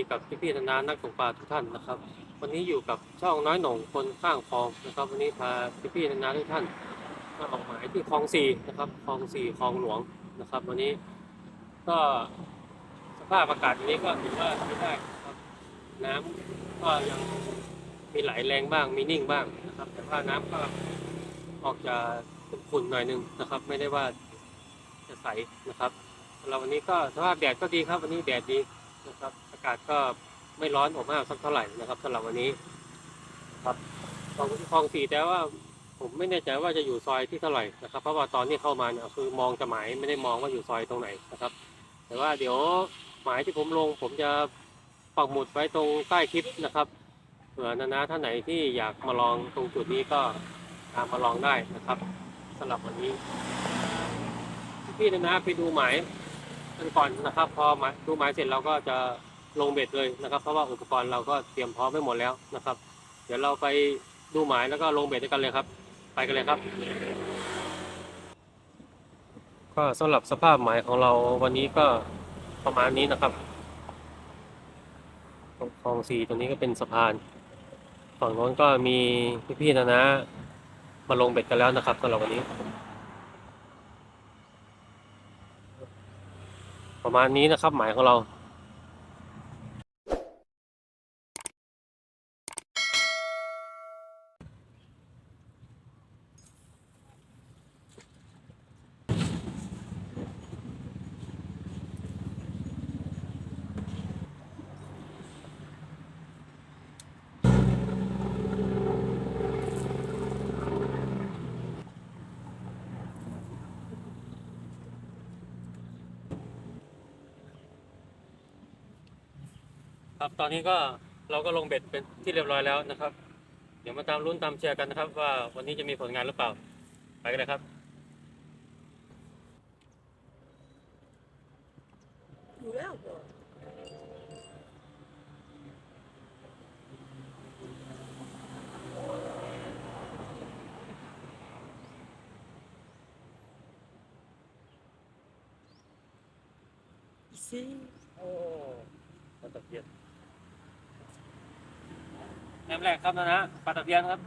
ดีกับพี่ๆนานนักตกปลาทุกท่านนะครับ วันนี้อยู่กับช่องน้อยหน่งคนข้างคลองนะครับ วันนี้พาพี่ๆนานาทุกท่านมาออกหมายที่คลองสี่นะครับคลองสี่คลองหลวงนะครับ วันนี้ก็สภาพอากาศวันนี้ก็ถือว่าใช้ได้นะครับ น้ำก็ยังมีไหลแรงบ้างมีนิ่งบ้างนะครับ แต่ว่าน้ำก็ออกจะขุ่นหน่อยหนึงนะครับ ไม่ได้ว่าจะใสนะครับสำหรับวันนี้ก็สภาพแดดก็ดีครับวันนี้แดดดีนะครับากาศก็ไม่ร้อนอบอ้าวสักเท่าไหร่นะครับสำหรับวันนี้ครับคลองคลองสี่แต่ว่าผมไม่แน่ใจว่าจะอยู่ซอยที่เท่าไหร่นะครับ เพราะว่าตอนที่เข้ามาเนี่ยคือมองจะหมายไม่ได้มองว่าอยู่ซอยตรงไหนนะครับ แต่ว่าเดี๋ยวหมายที่ผมลง ผมจะปักหมุดไว้ตรงใต้คลิปนะครับเผื่อนานาท่านไหนที่อยากมาลองตรงจุดนี้ก็ตามมาลองได้นะครับสำหรับวันนี้พี่นานาไปดูหมายกันก่อนนะครับ พอหมายดูหมายเสร็จเราก็จะ ลงเบ็ดเลยนะครับ เพราะว่าอุปกรณ์เราก็เตรียมพร้อมไว้หมดแล้วนะครับ เดี๋ยวเราไปดูหมายแล้วก็ลงเบ็ดด้วยกันเลยครับ ไปกันเลยครับ ก็สำหรับสภาพหมายของเราวันนี้ก็ประมาณนี้นะครับคลองสีตรงนี้ก็เป็นสะพาน ฝั่งโน้นก็มีพี่ๆนะนะมาลงเบ็ดกันแล้วนะครับสำหรับวันนี้ ประมาณนี้นะครับหมายของเรา ครับตอนนี้ก็เราก็ลงเบ็ดเป็นที่เรียบร้อยแล้วนะครับ เดี๋ยวมาตามลุ้นตามเชียร์กันนะครับ ว่าวันนี้จะมีผลงานหรือเปล่า ไปกันเลยครับอยู่แล้วบ่อีสิโอ้ปลาตะเพียน แอมแรกครับนะนะปลาตะเพียนครับ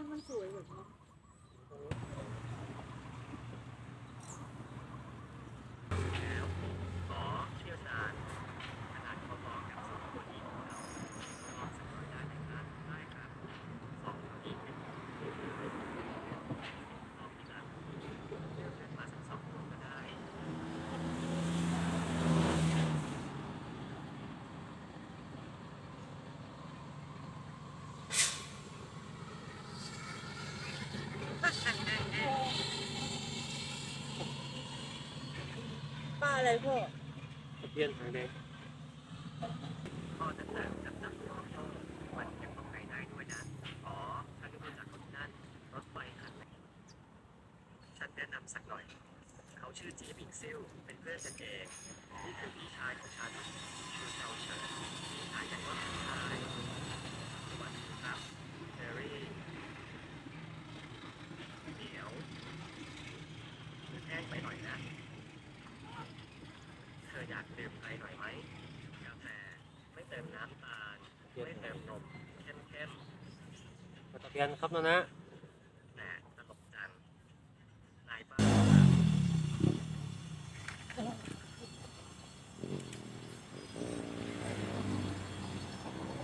มันมันสวยแบบนี้ป้าอะ พ่อตะเพียนหางแดง ฉันแนะนำสักหน่อย เขาชื่อจีบิงซิลเป็นเพื่อนฉันเอง นี่คือพี่ชายของฉันชื่อเจ้าเฉินพี่ชายแต่ก็พี่ชายสวัสดีครับเจอรี่เดี๋ยวแห้งไปหน่อยนะ เธออยากดื่มอะไรหน่อยไหม กาแฟ ไม่เติมน้ำตาล ไม่เติมนมเข้ม ปลาตะเพียนครับนะนะๆแต่ตลกจังนายบ้า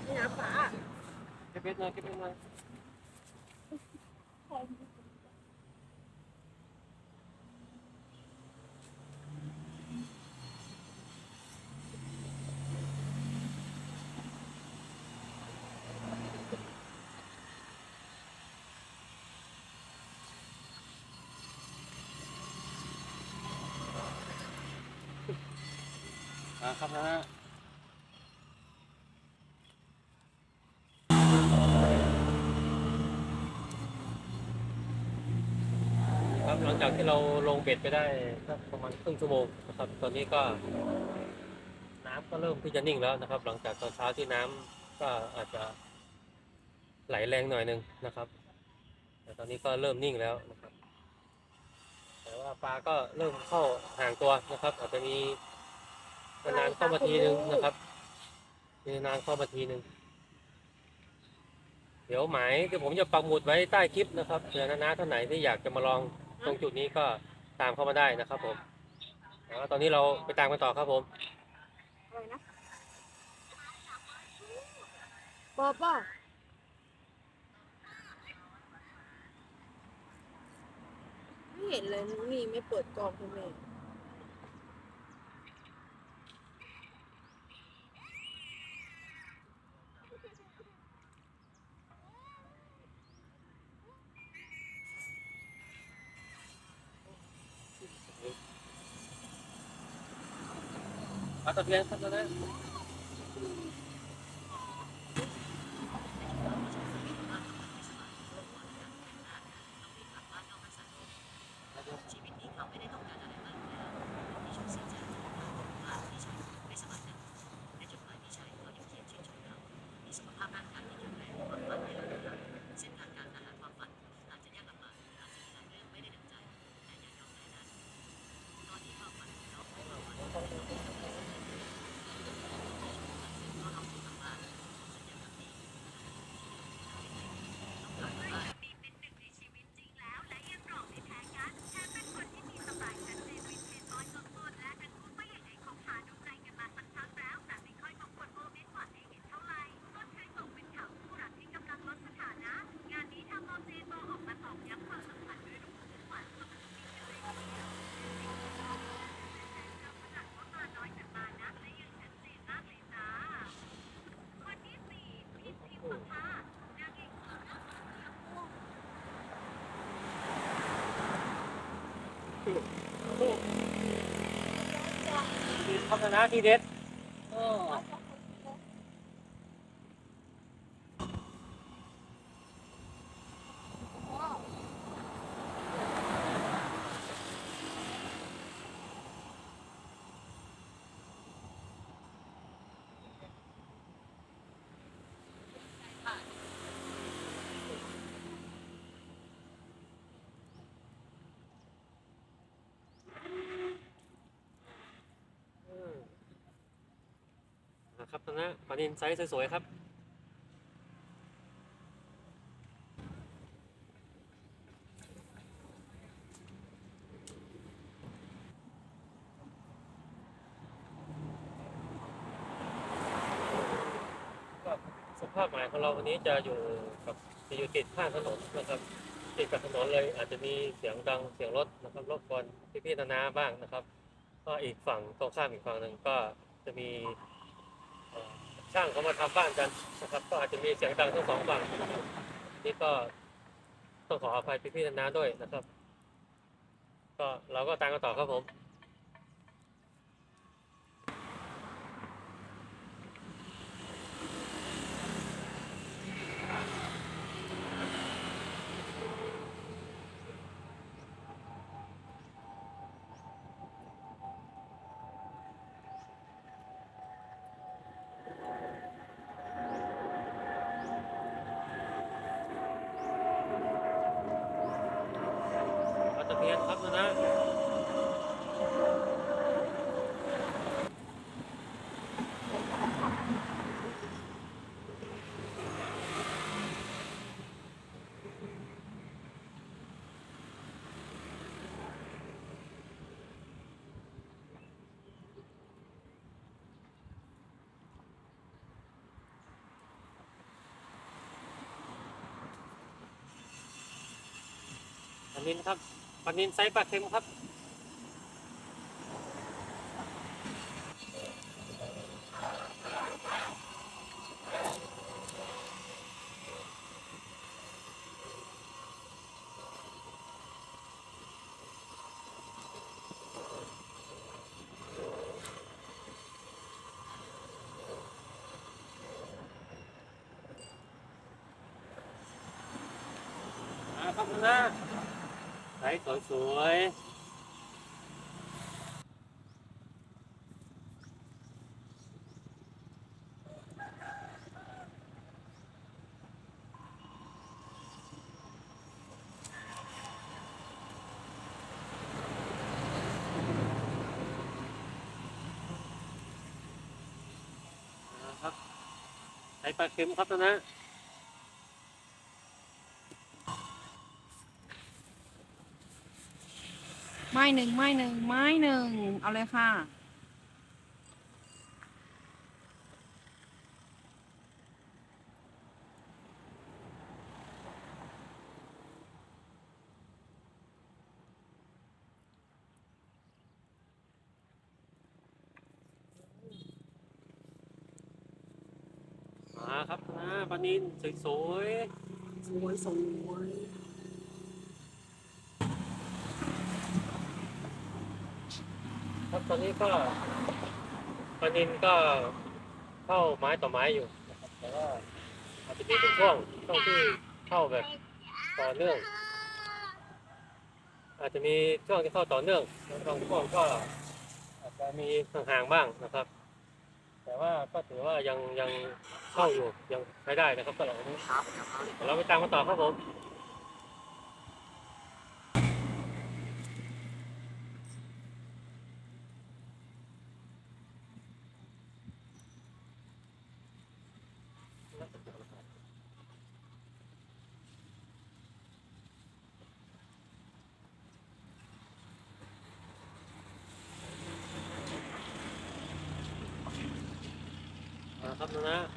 นี่นะป้าเก็บเบ็ดหน่อยเก็บเบ็ดหน่อยาครับนะครับหลังจากที่เราลงเบ็ดไปได้สักประมาณครึ่งชั่วโมงนะครับ ตอนนี้ก็ น้ำก็เริ่มที่จะนิ่งแล้วนะครับ หลังจากตอนเช้าที่น้ำก็อาจจะไหลแรงหน่อยหนึงนะครับ แต่ตอนนี้ก็เริ่มนิ่งแล้วนะครับ แต่ว่าปลาก็เริ่มเข้าห่างตัวนะครับ อาจจะมี นานๆเข้ามาทีนึงนะครับมีนานๆเข้ามาทีนึง เดี๋ยวหมายที่ผมจะปักหมุดไว้ใต้คลิปนะครับเผื่อนาๆท่านไหนที่อยากจะมาลองตรงจุดนี้ก็ตามเข้ามาได้นะครับ ผมแต่ว่าตอนนี้เราไปตามกันต่อครับผมอะไรนะปอปอไม่เห็นเลยนี่ไม่เปิดกล่องทำไม ปลาตะเพียนครับตอนนี้น ชีวิตนี้เขาไม่ได้ต้องการอะไรมากแล้วพี่ชมเสียใจว่าพี่ชายไม่สบายนะในจดหมายพี่ชายก็ยังเขียนชื่นชมเขามีสุขภาพร่างกายที่แข็งแรงความฝันในระดับหลังเส้นทางการหาความฝันอาจจะยากลำบากอาจจะมีหลายเรื่องไม่ได้ดังใจแต่อย่ายอมแพ้นะตอนที่ความฝันของเราไม่มาวันก็ลองดูคำว่าสัญญากับพี่ต้องกลับมาบ้าน เป็นหนึ่งในชีวิตจริงแล้วและยังรองไม่แพ้กันแถมเป็นคนที่มีสไตล์ชัดเจนวินเทจน้อยสุดๆและทั้งคู่ก็ยังไงคบหาดูใจกันมาสักพักแล้วแต่ไม่ค่อยส่งผลโมเมนต์หวานให้เห็นเท่าไหร่ต้นเคยตกเป็นข่าวคู่รักที่กำลังลดสถานะ งานนี้ทางโมเจโตออกมาตอกย้ำความสัมพันธ์ด้วยรูปคู่หวานสุดที่กันเลยทีเดียวแต่ขนาดว่ามาน้อยแต่มานะและยังชัดเจนมากเลยจ้าคนที่สี่พีทพิมพ์ประภานางเอกสาวหน้าตาเสียม่วง ครับนะทีเด็ดอื ครับตอนนี้ปลานินไซส์สวยๆครับ สภาพหมายของเราวันนี้จะอยู่กับจะอยู่ติดข้างถนนนะครับติดกับถนนเลยอาจจะมีเสียงดังเสียงรถนะครับรบกวนพี่ๆนานาบ้างนะครับ ก็อีกฝั่งตรงข้ามอีกฝั่งหนึ่งก็จะมี ช่างเขามาทำบ้านกันนะครับ ก็อาจจะมีเสียงดังทั้งสองฝั่งนี่ก็ต้องขออภัยพี่ๆนานาด้วยนะครับ ก็เราก็ตามกันต่อครับผม ปลาตะเพียนครับนะนะปลานินครับ ปลานินไซปลาเค็มครับ ครับคุณนะ สสวยๆนะครับใช้ปลาเค็มครับนะ ไม้หนึ่งไม้หนึ่งไม้หนึ่งเอาเลยค่ะ มาครับนะปลานินสวยสวย สวยๆครั ตอนนี้ก็ปลานินก็เข้าไม้ต่อไม้อยู่นะครับแต่ว่าอาจจะมีเป็นช่วงช่วงที่เข้าแบบต่อเนื่อง อาจจะมีช่วงที่เข้าต่อเนื่องบางช่วงก็อาจจะมีห่างๆบ้างนะครับ แต่ว่าก็ถือว่ายังยังเข้าอยู่ยังใช้ได้นะครับตลอดนี้ครับเดี๋ยวเราไปตามกันต่อครับผม ครับนะ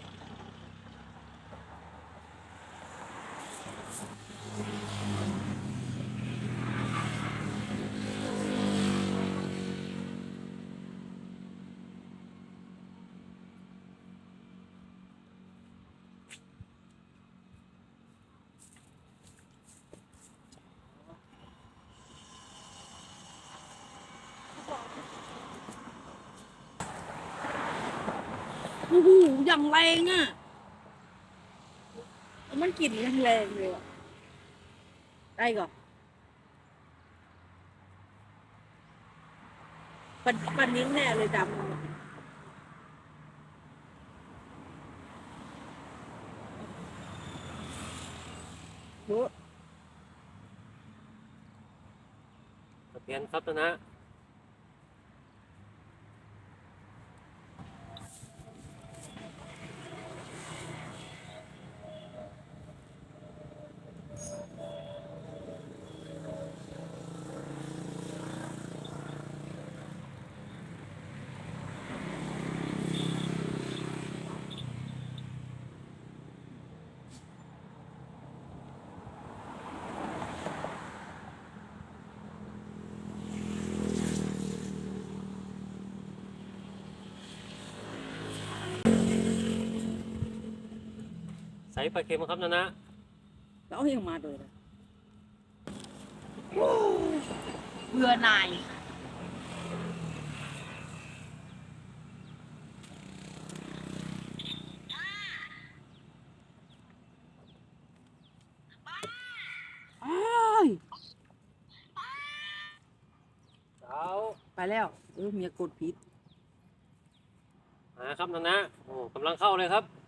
โอ้โหอย่างแรงอะ มันกลิ่นแรงๆเลยอะ ได้ก่อนปันปันนิ้งแน่เลยดำโอ้ตะเพียนครับนะ ส่ปลาเค็มครับนะนะแล้วเอายังมาเลยนะเบื่อหน่ายอ้ายเช้าไปแล้วเออเมียกดผิดมาครับนะนะโอ้กำลังเข้าเลยครับ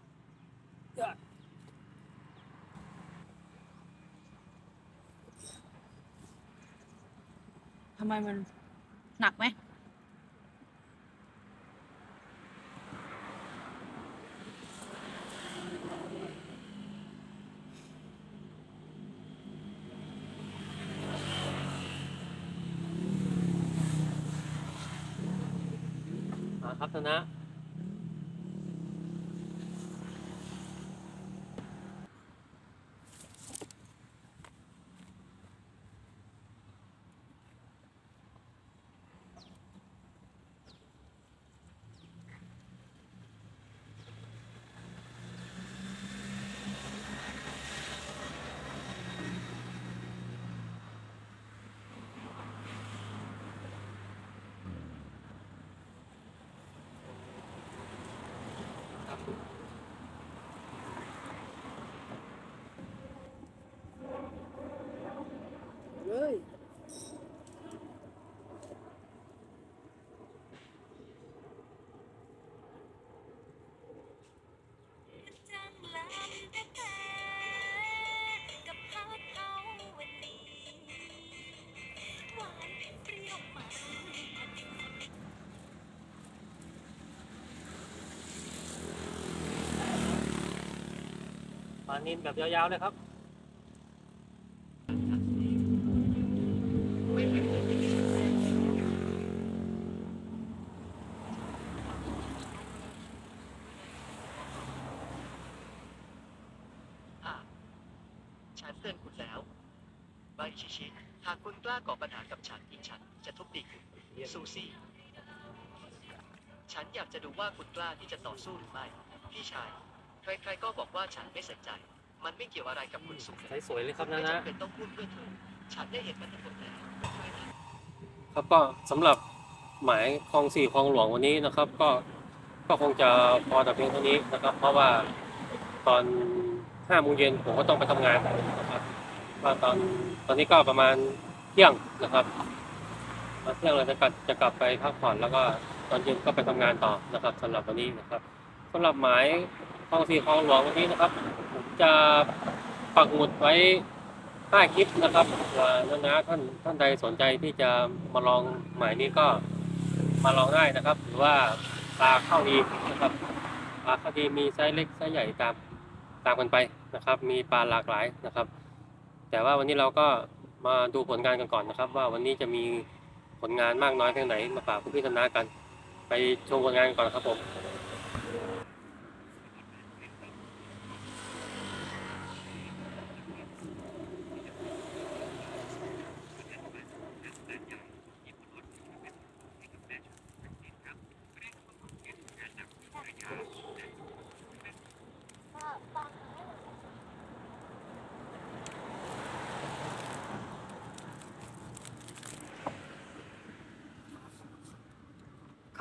ทำไมมันหนักไหมครับธนะานินแบบยาวๆเลยครับอะฉันเตือนคุณแล้วใบชิชิหากคุณกล้าก่อปัญหากับฉันอีกฉันจะทุบตีคุณซูซี่ฉันอยากจะดูว่าคุณกล้าที่จะต่อสู้หรือไม่ พี่ชาย ใครๆก็บอกว่าฉันไม่ใส่ใจ มันไม่เกี่ยวอะไรกับคุณสุขใช้สวยเลยครับไม่นะนะ จำเป็นต้องพูดเพื่อเธอฉันได้เห็นมันทั้งหมดแล้วครับก็สำหรับหมายคลองสี่คลองหลวงวันนี้นะครับ ก็ก็คงจะพอแต่เพียงเท่านี้นะครับ เพราะว่าตอนห้าโมงเย็นผมก็ต้องไปทำงานนะครับว่าตอนตอนนี้ก็ประมาณเที่ยงนะครับมาเที่ยงเราจะกลับจะกลับไปพักผ่อนแล้วก็ตอนเย็นก็ไปทำงานต่อนะครับสำหรับวันนี้นะครับสำหรับหมาย คลองสี่คลองหลวงวันนี้นะครับ ผมจะปักหมุดไว้ใต้คลิปนะครับว่าน้าๆท่านท่านใดสนใจที่จะมาลองหมายนี้ก็มาลองได้นะครับ หรือว่าปลาเข้าดีนะครับปลาเข้าดีมีไซส์เล็กไซส์ใหญ่ตามตามกันไปนะครับ มีปลาหลากหลายนะครับ แต่ว่าวันนี้เราก็มาดูผลงานกันก่อนนะครับ ว่าวันนี้จะมีผลงานมากน้อยแค่ไหนมาฝากพี่ๆนานากัน ไปชมผลงานกันก่อนครับผม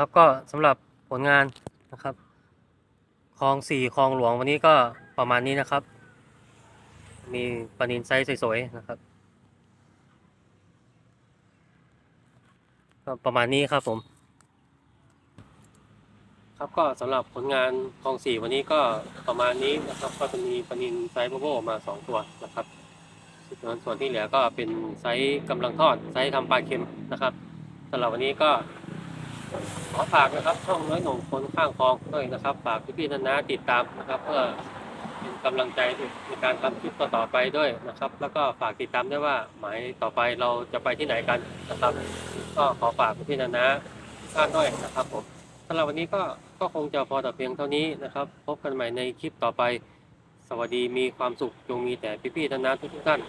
ครับก็สำหรับผลงานนะครับคลองสี่คลองหลวงวันนี้ก็ประมาณนี้นะครับ มีปลานินไซส์สวยๆนะครับก็ประมาณนี้ครับผม ครับก็สำหรับผลงานคลองสี่วันนี้ก็ประมาณนี้นะครับ ก็จะมีปลานินไซส์โบโบมาสองตัวนะครับส่วนส่วนที่เหลือก็เป็นไซส์กำลังทอดไซส์ทำปลาเค็มนะครับสำหรับวันนี้ก็ ขอฝากนะครับช่องน้อยหนุ่มคนข้างคลองด้วยนะครับ ฝากพี่ๆนานาติดตามนะครับ เพื่อเป็นกำลังใจในการทำคลิปต่อไปด้วยนะครับ แล้วก็ฝากติดตามด้วยว่าหมายต่อไปเราจะไปที่ไหนกันนะครับ ก็ขอฝากพี่นานาทุกท่านด้วยนะครับผมสำหรับวันนี้ก็ก็คงจะพอแต่เพียงเท่านี้นะครับ พบกันใหม่ในคลิปต่อไป สวัสดีมีความสุขจงมีแต่พี่ๆนานาทุกๆท่าน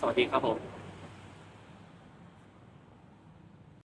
สวัสดีครับผม